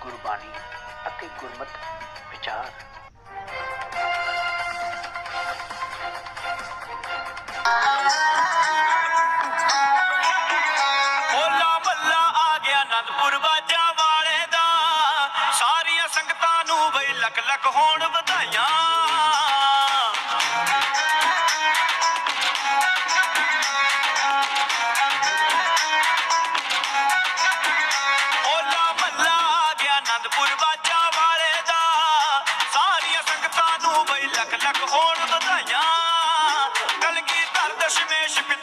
ਗੁਰਬਾਣੀ ਅਤੇ ਗੁਰਮਤ ਵਿਚਾਰ। ਹੋਲਾ ਮੱਲਾ ਆ ਗਿਆ ਅਨੰਦਪੁਰ ਬਾਜਾ ਵਾਲੇ ਦਾ। ਸਾਰੀਆਂ ਸੰਗਤਾਂ ਨੂੰ ਬਈ ਲੱਖ ਲੱਖ ਹੋਣ ਵਧਾਈਆਂ।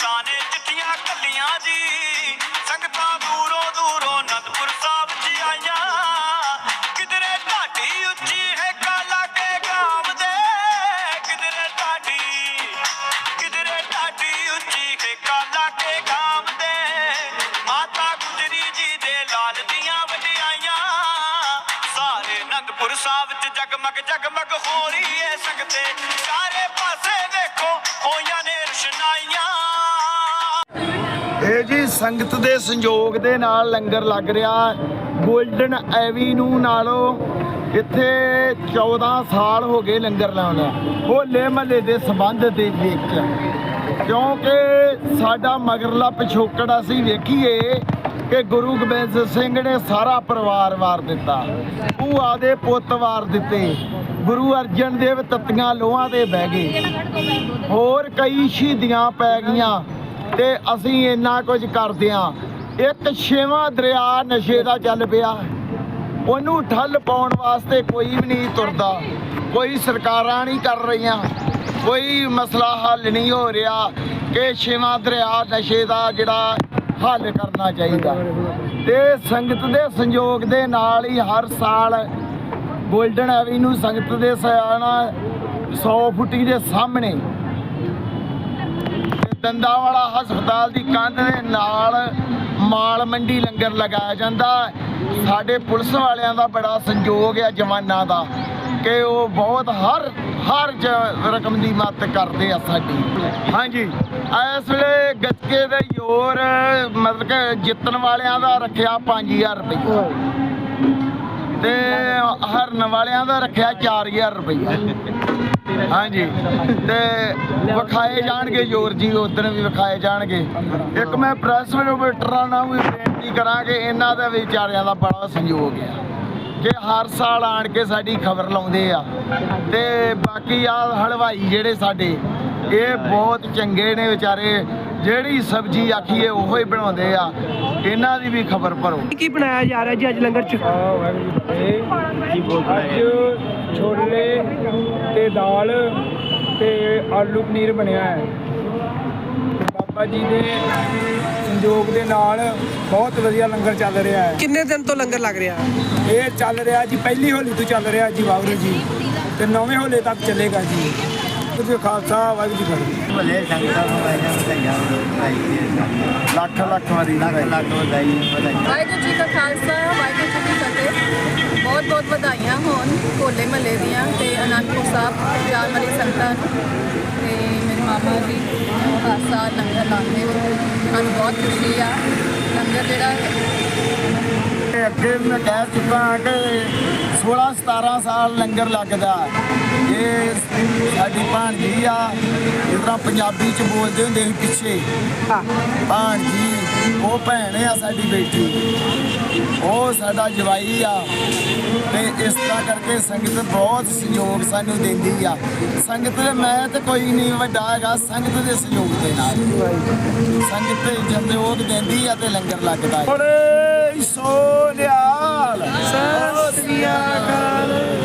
ਦਸ਼ਮੇਸ਼ ਨੇ ਚਿੱਠੀਆਂ ਕੱਲੀਆਂ ਜੀ। ਸੰਗਤਾਂ ਦੂਰੋਂ ਦੂਰੋਂ ਅਨੰਦਪੁਰ ਸਾਹਿਬ ਜੀ ਆਈਆਂ। ਕਿਧਰੇ ਢਾਡੀ ਉੱਚੀ ਹੈ ਕਾਲਾ ਕੇ ਗਾਮ ਦੇ। ਕਿਧਰੇ ਢਾਡੀ ਕਿਧਰੇ ਢਾਡੀ ਉੱਚੀ ਹੈ ਕਾਲਾ ਕੇ ਗਾਮ ਦੇ। ਮਾਤਾ ਗੁਜਰੀ ਜੀ ਦੇ ਲਾਲ ਦੀਆਂ ਵਡਿਆਈਆਂ। ਸਾਰੇ ਅਨੰਦਪੁਰ ਸਾਹਿਬ ਚ ਜਗਮਗ ਜਗਮਗ ਹੋ ਰਹੀ ਹੈ ਸੰਗਤੇ ਸਾਰੇ ਪਾਸੇ ਵੇਖੋ ਹੋਈਆਂ ਨੇ ਰਸ਼ਨਾਈਆਂ। ਇਹ ਸੰਗਤ ਦੇ ਸੰਯੋਗ ਦੇ ਨਾਲ ਲੰਗਰ ਲੱਗ ਰਿਹਾ। 골ਡਨ ਐਵੀਨਿਊ ਨਾਲੋਂ ਇੱਥੇ 14 ਸਾਲ ਹੋ ਗਏ ਲੰਗਰ ਲਾਉਣਾ ਹੋਲੇ ਮਹੱਲੇ ਦੇ ਸੰਬੰਧ ਦੇ ਵਿੱਚ। ਕਿਉਂਕਿ ਸਾਡਾ ਮਗਰਲਾ ਪਿਛੋਕੜ ਅਸੀਂ ਵੇਖੀਏ ਕਿ ਗੁਰੂ ਗੋਬਿੰਦ ਸਿੰਘ ਨੇ ਸਾਰਾ ਪਰਿਵਾਰ ਵਾਰ ਦਿੱਤਾ। ਭੂਆ ਦੇ ਪੁੱਤ ਵਾਰ ਦਿੱਤੇ। ਗੁਰੂ ਅਰਜਨ ਦੇਵ ਤਤੀਆਂ ਲੋਹਾਂ ਤੇ ਬਹਿ ਗਏ। ਹੋਰ ਕਈ ਸ਼ਹੀਦੀਆਂ ਪੈ ਗਈਆਂ। ਤੇ ਅਸੀਂ ਇੰਨਾ ਕੁਝ ਕਰਦੇ ਆ ਇੱਕ ਛੇਵਾਂ ਦਰਿਆ ਨਸ਼ੇ ਦਾ ਚੱਲ ਪਿਆ। ਉਹਨੂੰ ਠੱਲ ਪਾਉਣ ਵਾਸਤੇ ਕੋਈ ਵੀ ਨਹੀਂ ਤੁਰਦਾ। ਕੋਈ ਸਰਕਾਰਾਂ ਨਹੀਂ ਕਰ ਰਹੀਆਂ। ਕੋਈ ਮਸਲਾ ਹੱਲ ਨਹੀਂ ਹੋ ਰਿਹਾ ਕਿ ਛੇਵਾਂ ਦਰਿਆ ਨਸ਼ੇ ਦਾ ਜਿਹੜਾ ਹੱਲ ਕਰਨਾ ਚਾਹੀਦਾ। ਤੇ ਸੰਗਤ ਦੇ ਸੰਯੋਗ ਦੇ ਨਾਲ ਹੀ ਹਰ ਸਾਲ ਗੋਲਡਨ ਐਵੀਨਿਊ ਸੰਗਤ ਦੇ ਸਿਆਣਾ 100 ਫੁੱਟੀ ਦੇ ਸਾਹਮਣੇ ਤੇ ਵਾਲਾ ਹਸਪਤਾਲ ਦੀ ਕੰਧ ਦੇ ਨਾਲ ਮਾਲ ਮੰਡੀ ਲੰਗਰ ਲਗਾਇਆ ਜਾਂਦਾ ਸਾਡੇ ਪੁਲਿਸ ਵਾਲਿਆਂ ਦਾ ਬੜਾ ਸੰਯੋਗ ਆ ਜਵਾਨਾਂ ਦਾ, ਕਿ ਉਹ ਬਹੁਤ ਹਰ ਹਰ ਰਕਮ ਦੀ ਮਦਦ ਕਰਦੇ ਆ ਸਾਡੀ। ਹਾਂਜੀ, ਇਸ ਵੇਲੇ ਗੱਤਕੇ ਦੇ ਯੋਰ ਮਤਲਬ ਕਿ ਜਿੱਤਣ ਵਾਲਿਆਂ ਦਾ ਰੱਖਿਆ 5000 ਰੁਪਏ ਤੇ ਹਰਨ ਵਾਲਿਆਂ ਦਾ ਰੱਖਿਆ 4000 ਰੁਪਏ ਹਾਂਜੀ, ਤੇ ਵਿਖਾਏ ਜਾਣਗੇ ਜੋਰ ਜੀ ਉਦੋਂ ਵੀ ਵਿਖਾਏ ਜਾਣਗੇ। ਇੱਕ ਮੈਂ ਪ੍ਰੈਸ ਰਿਪੋਰਟਰਾਂ ਨਾਲ ਵੀ ਬੇਨਤੀ ਕਰਾਂਗੇ ਇਹਨਾਂ ਦਾ ਵਿਚਾਰਿਆਂ ਦਾ ਬੜਾ ਸਹਿਯੋਗ ਆ। ਕਿ ਹਰ ਸਾਲ ਆਣ ਕੇ ਸਾਡੀ ਖਬਰ ਲਾਉਂਦੇ ਆ ਤੇ ਬਾਕੀ ਆ ਹਲਵਾਈ ਜਿਹੜੇ ਸਾਡੇ ਇਹ ਬਹੁਤ ਚੰਗੇ ਨੇ ਵਿਚਾਰੇ। ਜਿਹੜੀ ਸਬਜ਼ੀ ਆਖੀਏ ਉਹੋ ਹੀ ਬਣਾਉਂਦੇ ਆ। ਇਹਨਾਂ ਦੀ ਵੀ ਖਬਰ ਭਰੋ। ਕੀ ਬਣਾਇਆ ਜਾ ਰਿਹਾ ਜੀ ਅੱਜ ਲੰਗਰ ਚ? ਅੱਜ ਛੋਲੇ ਤੇ ਦਾਲ ਤੇ ਆਲੂ ਪਨੀਰ ਬਣਿਆ ਹੈ। ਬਾਬਾ ਜੀ ਦੇ ਸੰਯੋਗ ਦੇ ਨਾਲ ਬਹੁਤ ਵਧੀਆ ਲੰਗਰ ਚੱਲ ਰਿਹਾ ਹੈ। ਕਿੰਨੇ ਦਿਨ ਤੋਂ ਲੰਗਰ ਲੱਗ ਰਿਹਾ? ਇਹ ਚੱਲ ਰਿਹਾ ਜੀ ਪਹਿਲੀ ਹੋਲੀ ਤੋਂ ਚੱਲ ਰਿਹਾ ਜੀ ਵਾਹਿਗੁਰੂ ਜੀ। ਤੇ ਨੌਵੇਂ ਹੋਲੇ ਤੱਕ ਚੱਲੇਗਾ ਜੀ। ਕੁਝ ਖਾਲਸਾ ਵਾਹਿਗੁਰੂ ਜੀ ਕੀ ਫਤਿਹ ਭਲੇ ਸੰਗਤਾਂ ਨੂੰ ਆਇਆ ਵਧਾਈਆਂ ਵਧਾਈ ਦੇ ਲੱਖ ਲੱਖ ਵਾਰੀ ਲੱਖ ਲੱਖ ਵਧਾਈ ਵਧਾਈ। ਵਾਹਿਗੁਰੂ ਜੀ ਕਾ ਖਾਲਸਾ ਵਾਹਿਗੁਰੂ ਜੀ ਕੀ ਫਤਿਹ। ਬਹੁਤ ਬਹੁਤ ਵਧਾਈਆਂ ਹੋਣ ਹੋਲੇ ਮਹੱਲੇ ਦੀਆਂ ਤੇ ਅਨੰਦਪੁਰ ਸਾਹਿਬ ਜਾਣ ਵਾਲੀ ਸੰਗਤਾਂ ਨੂੰ। ਤੇ ਮੇਰੇ ਮਾਮਾ ਜੀ ਹਰ ਸਾਲ ਲੰਗਰ ਲਾਉਂਦੇ ਨੇ ਸਾਨੂੰ ਬਹੁਤ ਖੁਸ਼ੀ ਆ। ਜਿਹੜਾ ਤੇ ਅੱਗੇ ਮੈਂ ਕਹਿ ਚੁੱਕਾ ਹਾਂ ਕਿ 16 17 ਸਾਲ ਲੰਗਰ ਲੱਗਦਾ ਇਹ ਸਾਡੀ ਭਾਣਜੀ ਆ ਜਿਸ ਤਰ੍ਹਾਂ ਪੰਜਾਬੀ ਚ ਬੋਲਦੇ ਹੁੰਦੇ ਸੀ ਪਿੱਛੇ। ਭਾਣਜੀ ਉਹ ਭੈਣ ਆ ਸਾਡੀ ਬੇਟੀ। ਉਹ ਸਾਡਾ ਜਵਾਈ ਆ। ਤੇ ਇਸ ਤਰ੍ਹਾਂ ਕਰਕੇ ਸੰਗਤ ਬਹੁਤ ਸਹਿਯੋਗ ਸਾਨੂੰ ਦਿੰਦੀ ਆ। ਸੰਗਤ ਦੇ ਮੈਂ ਤੇ ਕੋਈ ਨਹੀਂ ਵੱਡਾ ਹੈਗਾ ਸੰਗਤ ਦੇ ਸਹਿਯੋਗ ਦੇ ਨਾਲ। ਸੰਗਤ ਤੇ ਜੰਦਯੋਗ ਦਿੰਦੀ ਆ ਤੇ ਲੰਗਰ ਲੱਗਦਾ ਹੈ ਬੜੇ ਸੋਨਿਆਲ ਸਤਿ ਸ੍ਰੀ ਅਕਾਲ।